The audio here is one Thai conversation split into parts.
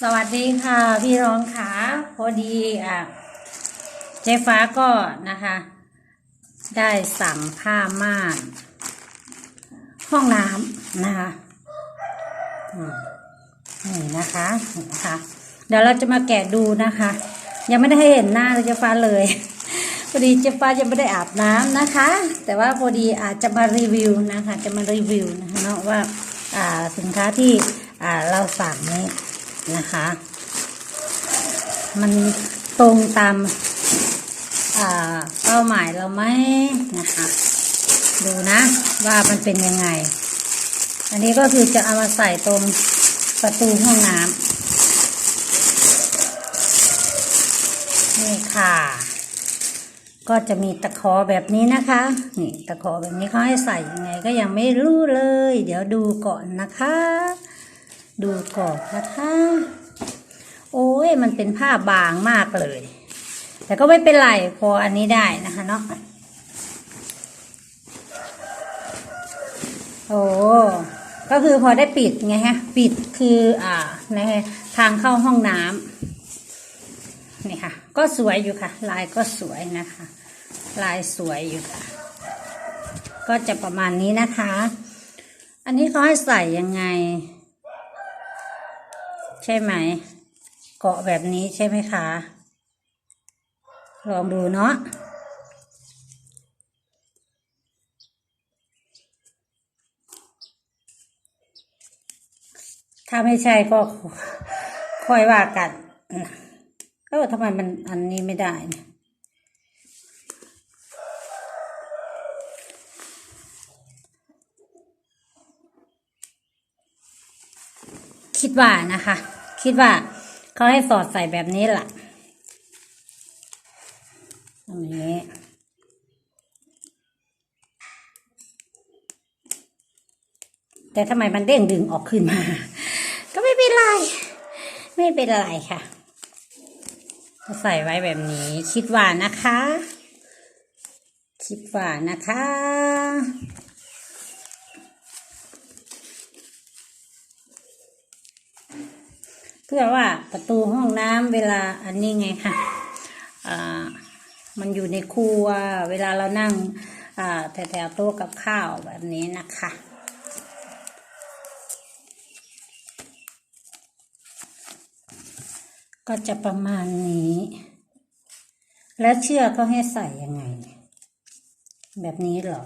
สวัสดีค่ะ พี่รองขาพอดีอะเจ๊ฟ้าก็นะคะ ได้สั่งผ้าม่าน ห้องน้ำนะคะนี่นะคะนะคะ เดี๋ยวเราจะมาแกะดูนะคะ ยังไม่ได้ให้เห็นหน้าเจ๊ฟ้าเลยพอดีเจ๊ฟ้ายังไม่ได้อาบน้ำนะคะ แต่ว่าพอดีอาจจะมารีวิวนะคะ จะมารีวิวนะคะเนาะว่าอ่าสินค้าที่อ่าเราสั่งนี้ นะคะ มันตรงตามอาเป้าหมายเราไหมนะคะ ดูนะว่ามันเป็นยังไง อันนี้ก็คือจะเอามาใส่ตรงประตูห้องน้ำนี่ค่ะ ก็จะมีตะขอแบบนี้นะคะนี่ตะขอแบบนี้เขาให้ใส่ยังไงก็ยังไม่รู้เลย เดี๋ยวดูก่อนนะคะ ดูก่อนนะคะ โอ้ยมันเป็นผ้าบางมากเลย แต่ก็ไม่เป็นไรพออันนี้ได้นะคะเนาะโอ้ก็คือพอได้ปิดไงฮะ ปิดคืออ่าในทางเข้าห้องน้ำนี่ค่ะ ก็สวยอยู่ค่ะ ลายก็สวยนะคะ ลายสวยอยู่ค่ะ ก็จะประมาณนี้นะคะ อันนี้เขาให้ใส่ยังไง ใช่ไหม เกาะแบบนี้ใช่ไหมคะ ลองดูเนาะถ้าไม่ใช่ก็ค่อยว่ากันนะเออทำไมมันอันนี้ไม่ได้เนี่ย คิดว่านะคะ คิดว่าเขาให้สอดใส่แบบนี้แหละตรงนี้แต่ทำไมมันเด้งดึงออกขึ้นมา ก็ไม่เป็นไร ไม่เป็นไรค่ะก็ใส่ไว้แบบนี้ คิดว่านะคะ คิดว่านะคะ พื่อว่าประตูห้องน้ำเวลาอันนี้ไงค่ะมันอยู่ในครัวเวลาเรานั่งแถวๆโต๊ะกับข้าวแบบนี้นะคะก็จะประมาณนี้ แล้วเชือกเขาให้ใส่ยังไง แบบนี้หรอ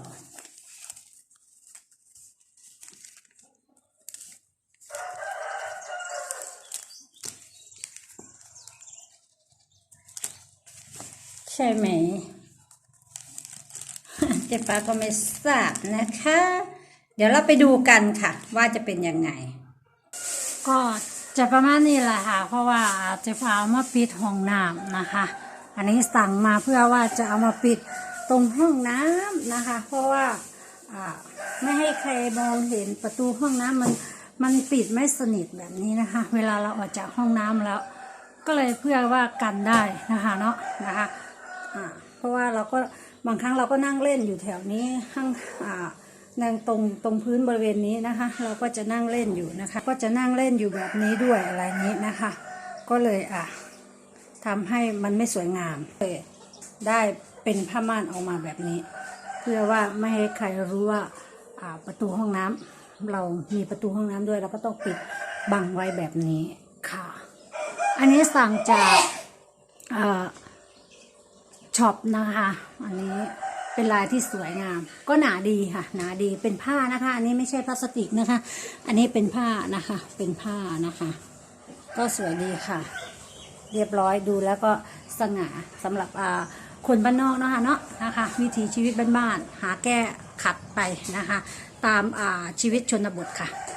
ช่ไหมเจ๊ฟ้าก็ไม่ทราบนะคะ เดี๋ยวเราไปดูกันค่ะ ว่าจะเป็นยังไง ก็จะประมาณนี้แหละค่ะ เพราะว่าเจ๊ฟ้าเอามาปิดห้องน้ำนะคะ อันนี้สั่งมาเพื่อว่าจะเอามาปิดตรงห้องน้ำนะคะ เพราะว่าอ่าไม่ให้ใครมองเห็นประตูห้องน้ำมันมันปิดไม่สนิทแบบนี้นะคะ เวลาเราออกจากห้องน้ำแล้ว ก็เลยเพื่อว่ากันได้นะคะเนาะนะคะ อ่าเพราะว่าเราก็บางครั้งเราก็นั่งเล่นอยู่แถวนี้ข้างอ่านั่งตรงตรงพื้นบริเวณนี้นะคะ เราก็จะนั่งเล่นอยู่นะคะ ก็จะนั่งเล่นอยู่แบบนี้ด้วยอะไรนี้นะคะ ก็เลยอะทำให้มันไม่สวยงามเลยได้เป็นผ้าม่านออกมาแบบนี้ เพื่อว่าไม่ให้ใครรู้ว่าอ่าประตูห้องน้ำเรามีประตูห้องน้ำด้วยเราก็ต้องปิดบังไว้แบบนี้ค่ะ อันนี้สั่งจากอ่อ ช็อปนะคะ อันนี้เป็นลายที่สวยงาม ก็หนาดีค่ะ หนาดีเป็นผ้านะคะ อันนี้ไม่ใช่พลาสติกนะคะ อันนี้เป็นผ้านะคะ เป็นผ้านะคะ ก็สวยดีค่ะ เรียบร้อยดูแล้วก็สง่าสำหรับอ่าคนบ้านนอกเนาะคะเนาะนะคะ วิถีชีวิตบ้านๆหาแก้ขัดไปนะคะ ตามอ่าชีวิตชนบทค่ะ